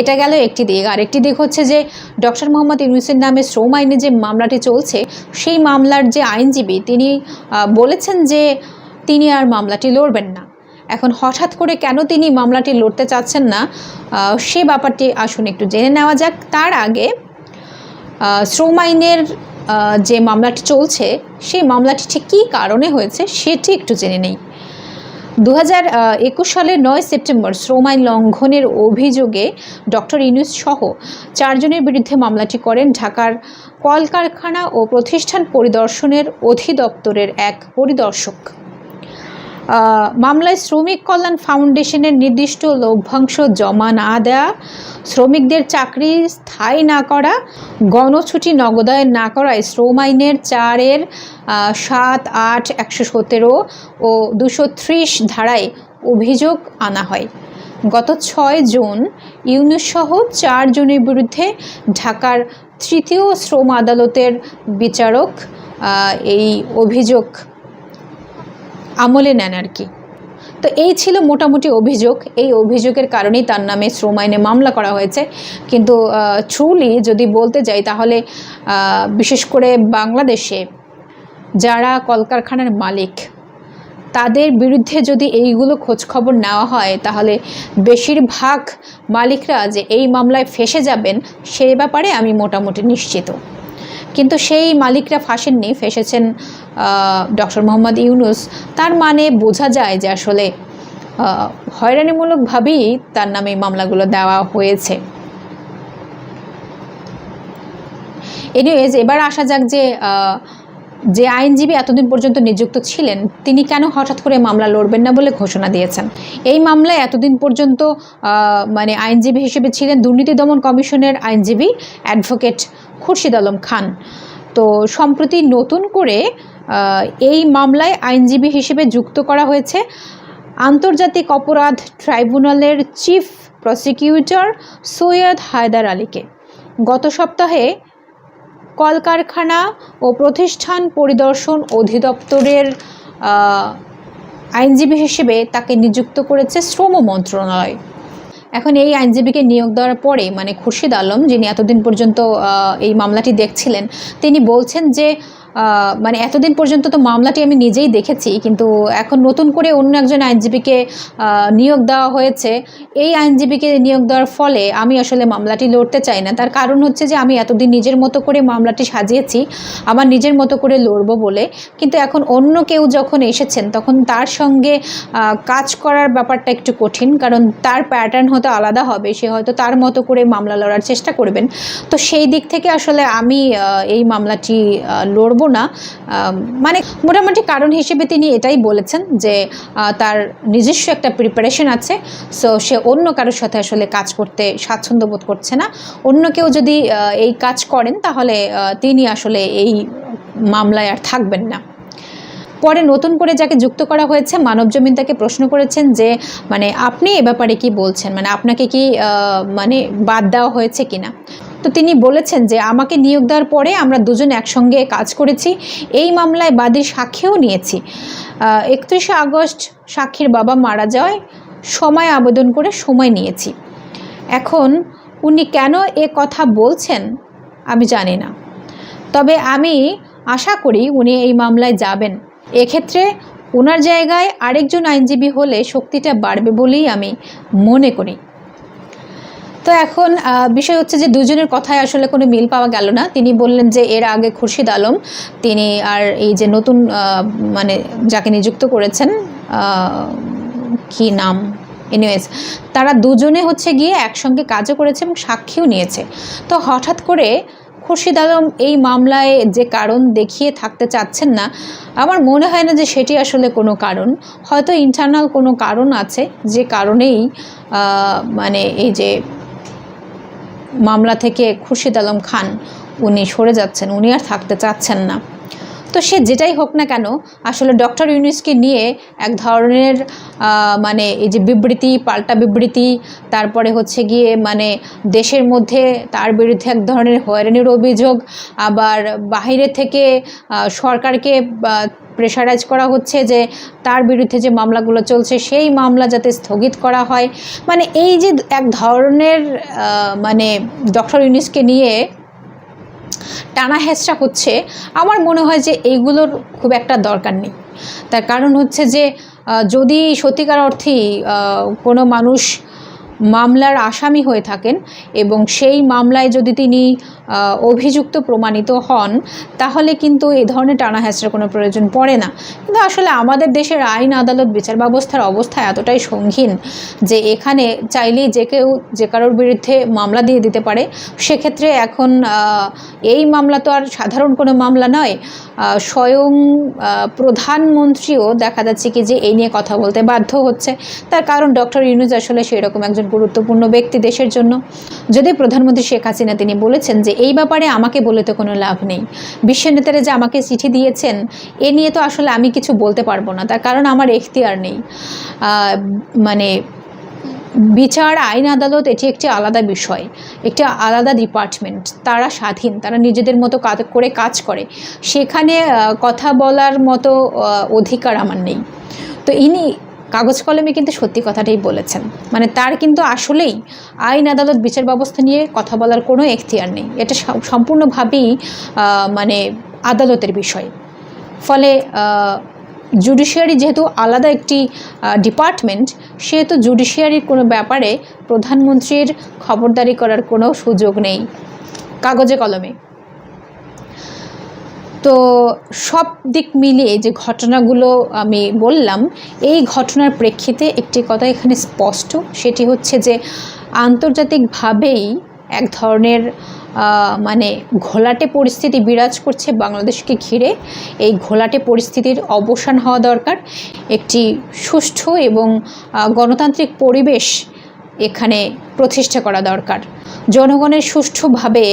এটা গেল একটি দিক। আর একটি দিক হচ্ছে যে ডক্টর মোহাম্মদ ইউনুসের নামে শ্রম আইনে যে মামলাটি চলছে, সেই মামলার যে আইনজীবী, তিনি বলেছেন যে তিনি আর মামলাটি লড়বেন না। এখন হঠাৎ করে কেন তিনি মামলাটি লড়তে চাচ্ছেন না সে ব্যাপারটি আসুন একটু জেনে নেওয়া যাক। তার আগে শ্রম আইনের যে মামলাটি চলছে, সেই মামলাটি ঠিক কী কারণে হয়েছে, সেটি একটু জেনে নেই। দু হাজার একুশ সালের নয় সেপ্টেম্বর শ্রম আইন লঙ্ঘনের অভিযোগে ডক্টর ইনুস সহ চারজনের বিরুদ্ধে মামলাটি করেন ঢাকার কলকারখানা ও প্রতিষ্ঠান পরিদর্শনের অধিদপ্তরের এক পরিদর্শক। মামলায় শ্রমিক কল্যাণ ফাউন্ডেশনের নির্দিষ্ট লভ্যাংশ জমা না দেওয়া শ্রমিকদের চাকরি স্থায়ী না করা, গণছুটি নগদায়ন না করায় শ্রম আইনের চারের সাত, আট, একশো সতেরো ও দুশো ত্রিশ ধারায় অভিযোগ আনা হয়। গত ছয় জুন ইউনুস সহ চারজনের বিরুদ্ধে ঢাকার তৃতীয় শ্রম আদালতের বিচারক এই অভিযোগ আমলে নেন আর কি। তো এই ছিল মোটামুটি অভিযোগ। এই অভিযোগের কারণেই তার নামে শ্রম আইনে মামলা করা হয়েছে। কিন্তু ট্রুলি যদি বলতে যাই তাহলে বিশেষ করে বাংলাদেশে যারা কলকারখানার মালিক, তাদের বিরুদ্ধে যদি এইগুলো খোঁজখবর নেওয়া হয়, তাহলে বেশিরভাগ মালিকরা যে এই মামলায় ফেসে যাবেন, সে ব্যাপারে আমি মোটামুটি নিশ্চিত। কিন্তু সেই মালিকরা ফাঁসেননি ফেসেছেন ডক্টর মোহাম্মদ ইউনুস। তার মানে বোঝা যায় যে আসলে হয়রানিমূলকভাবেই তার নামে মামলাগুলো দেওয়া হয়েছে। এনিওয়েজ এবার আসা যাক যে যে আইনজীবী এতদিন পর্যন্ত নিযুক্ত ছিলেন, তিনি কেন হঠাৎ করে মামলা লড়বেন না বলে ঘোষণা দিয়েছেন? এই মামলায় এতদিন পর্যন্ত মানে আইনজীবী হিসেবে ছিলেন দুর্নীতি দমন কমিশনের আইনজীবী অ্যাডভোকেট খুরশিদ আলম খান। তো সম্প্রতি নতুন করে এই মামলায় আইনজীবী হিসেবে যুক্ত করা হয়েছে আন্তর্জাতিক অপরাধ ট্রাইব্যুনালের চিফ প্রসিকিউটর সৈয়দ হায়দার আলীকে। গত সপ্তাহে কলকারখানা ও প্রতিষ্ঠান পরিদর্শন অধিদপ্তরের আইনজীবী হিসেবে তাকে নিযুক্ত করেছে শ্রম মন্ত্রণালয়। এখন এই আইনজীবীকে নিয়োগ দেওয়ার পরে মানে খুরশিদ আলম যিনি এতদিন পর্যন্ত এই মামলাটি দেখছিলেন, তিনি বলছেন যে মানে এতদিন পর্যন্ত তো মামলাটি আমি নিজেই দেখেছি কিন্তু এখন নতুন করে অন্য একজন আইনজীবীকে নিয়োগ দেওয়া হয়েছে। এই আইনজীবীকে নিয়োগ দেওয়ার ফলে আমি আসলে মামলাটি লড়তে চাই না। তার কারণ হচ্ছে যে আমি এতদিন নিজের মতো করে মামলাটি সাজিয়েছি আমার নিজের মতো করে লড়বো বলে। কিন্তু এখন অন্য কেউ যখন এসেছেন তখন তার সঙ্গে কাজ করার ব্যাপারটা একটু কঠিন কারণ তার প্যাটার্ন হয়তো আলাদা হবে সে হয়তো তার মতো করে মামলা লড়ার চেষ্টা করবেন। তো সেই দিক থেকে আসলে আমি এই মামলাটি আহ, লড়বো না। মানে মোটামুটি কারণ হিসেবে তিনি এটাই বলেছেন যে তার নিজস্ব একটা প্রিপারেশন আছে। সো সে অন্য কারোর সাথে আসলে কাজ করতে স্বাচ্ছন্দ্য বোধ করছে না। অন্য কেউ যদি এই কাজ করেন, তাহলে তিনি আসলে এই মামলায় আর থাকবেন না। পরে নতুন করে যাকে যুক্ত করা হয়েছে, মানব জমিন তাকে প্রশ্ন করেছেন যে মানে আপনি এ ব্যাপারে কি বলছেন? মানে আপনাকে কি মানে বাদ দেওয়া হয়েছে কিনা? তো তিনি বলেছেন যে আমাকে নিয়োগ দেওয়ার পরে আমরা দুজন একসঙ্গে কাজ করেছি। এই মামলায় বাদীর সাক্ষীও নিয়েছি। একত্রিশে আগস্ট সাক্ষীর বাবা মারা যাওয়ায় সময় আবেদন করে সময় নিয়েছি। এখন উনি কেন এ কথা বলছেন আমি জানি না। তবে আমি আশা করি উনি এই মামলায় যাবেন। এক্ষেত্রে ওনার জায়গায় আরেকজন আইনজীবী হলে শক্তিটা বাড়বে বলেই আমি মনে করি। তো এখন বিষয় হচ্ছে যে দুজনের কথায় আসলে কোনো মিল পাওয়া গেল না। তিনি বললেন যে এর আগে খুরশিদ আলম, তিনি আর এই যে নতুন মানে যাকে নিযুক্ত করেছেন কি নাম? এনিওয়েজ তারা দুজনে হচ্ছে গিয়ে একসঙ্গে কাজও করেছে এবং সাক্ষীও নিয়েছে। তো হঠাৎ করে খুরশিদ আলম এই মামলায় যে কারণ দেখিয়ে থাকতে চাচ্ছেন না, আমার মনে হয় না যে সেটি আসলে কোনো কারণ। হয়তো ইন্টারনাল কোনো কারণ আছে, যে কারণেই মানে এই যে মামলা থেকে খুরশিদ আলম খান। উনি সরে যাচ্ছেন। উনি আর থাকতে চাচ্ছেন না। তো সে যেটাই হোক না কেন, আসলে ডক্টর ইউনিসকে নিয়ে এক ধরনের মানে এই যে বিবৃতি, পাল্টা বিবৃতি, তারপরে হচ্ছে গিয়ে মানে দেশের মধ্যে তার বিরুদ্ধে এক ধরনের হয়রানির অভিযোগ, আবার বাইরে থেকে সরকারকে প্রেশারাইজ করা হচ্ছে যে তার বিরুদ্ধে যে মামলাগুলো চলছে, সেই মামলা যাতে স্থগিত করা হয়। মানে এই যে এক ধরনের মানে ডক্টর ইউনিসকে নিয়ে টানা হেঁচড়া হচ্ছে, আমার মনে হয় যে এইগুলোর খুব একটা দরকার নেই। তার কারণ হচ্ছে যে যদি সত্যিকার অর্থেই কোনো মানুষ মামলার আসামি হয়ে থাকেন এবং সেই মামলায় যদি তিনি অভিযুক্ত প্রমাণিত হন, তাহলে কিন্তু এই ধরনের টানা হেঁচড়ার কোনো প্রয়োজন পড়ে না। কিন্তু আসলে আমাদের দেশের আইন, আদালত, বিচার ব্যবস্থার অবস্থা এতটাই সঙ্গীন যে এখানে চাইলেই যে কেউ, যে কারোর বিরুদ্ধে মামলা দিয়ে দিতে পারে। সেক্ষেত্রে এখন এই মামলা তো আর সাধারণ কোনো মামলা নয়। স্বয়ং প্রধানমন্ত্রীও দেখা যাচ্ছে কি যে এই নিয়ে কথা বলতে বাধ্য হচ্ছে। তার কারণ ডক্টর ইউনুজ আসলে সেই রকম একজন গুরুত্বপূর্ণ ব্যক্তি দেশের জন্য। যদি প্রধানমন্ত্রী শেখ হাসিনা তিনি বলেছেন যে, এই ব্যাপারে আমাকে বলে তো কোনো লাভ নেই। বিশ্ব নেতারা যে আমাকে চিঠি দিয়েছেন, এ নিয়ে তো আসলে আমি কিছু বলতে পারব না। তার কারণ আমার এখতিয়ার নেই। মানে বিচার, আইন, আদালত এটি একটি আলাদা বিষয়, একটি আলাদা ডিপার্টমেন্ট তারা স্বাধীন, তারা নিজেদের মতো কাজ করে কাজ করে। সেখানে কথা বলার মতো অধিকার আমার নেই। তো ইনি কাগজ কলমে কিন্তু সত্যি কথাটাই বলেছেন। মানে তার কিন্তু আসলেই আইন, আদালত, বিচার ব্যবস্থা নিয়ে কথা বলার কোনো এখতিয়ার নেই। এটা সম্পূর্ণভাবেই মানে আদালতের বিষয়। ফলে জুডিশিয়ারি যেহেতু আলাদা একটি ডিপার্টমেন্ট, সেহেতু জুডিশিয়ারির কোনো ব্যাপারে প্রধানমন্ত্রীর খবরদারি করার কোনো সুযোগ নেই। কাগজে কলমে। তো সব দিক মিলিয়ে যে ঘটনাগুলো আমি বললাম, এই ঘটনার প্রেক্ষিতে একটি কথা এখানে স্পষ্ট, সেটি হচ্ছে যে আন্তর্জাতিকভাবেই এক ধরনের মানে ঘোলাটে পরিস্থিতি বিরাজ করছে বাংলাদেশকে ঘিরে। এই ঘোলাটে পরিস্থিতির অবসান হওয়া দরকার। একটি সুষ্ঠু এবং গণতান্ত্রিক পরিবেশ এখানে প্রতিষ্ঠা করা দরকার। জনগণের সুষ্ঠুভাবে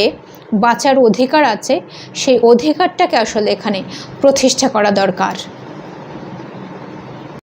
বাঁচার অধিকার আছে সেই অধিকারটাকে আসলে এখানে প্রতিষ্ঠা করা দরকার।